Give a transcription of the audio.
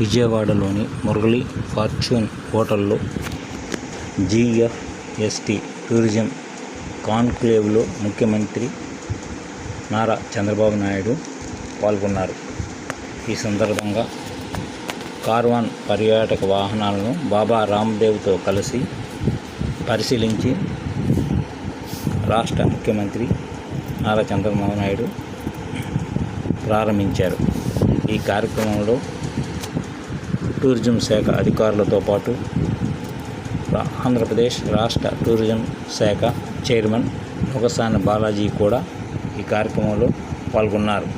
విజయవాడలోని మురళీ ఫార్చ్యూన్ హోటల్లో జీఎఫ్ఎస్టీ టూరిజం కాన్క్లేవ్లో ముఖ్యమంత్రి నారా చంద్రబాబు నాయుడు పాల్గొన్నారు. ఈ సందర్భంగా కార్వాన్ పర్యాటక వాహనాలను బాబా రామ్దేవ్తో కలిసి పరిశీలించి రాష్ట్ర ముఖ్యమంత్రి నారా చంద్రబాబు నాయుడు ప్రారంభించారు. ఈ కార్యక్రమంలో టూరిజం శాఖ అధికారులతో పాటు ఆంధ్రప్రదేశ్ రాష్ట్ర టూరిజం శాఖ చైర్మన్ ఒకసాని బాలాజీ కూడా ఈ కార్యక్రమంలో పాల్గొన్నారు.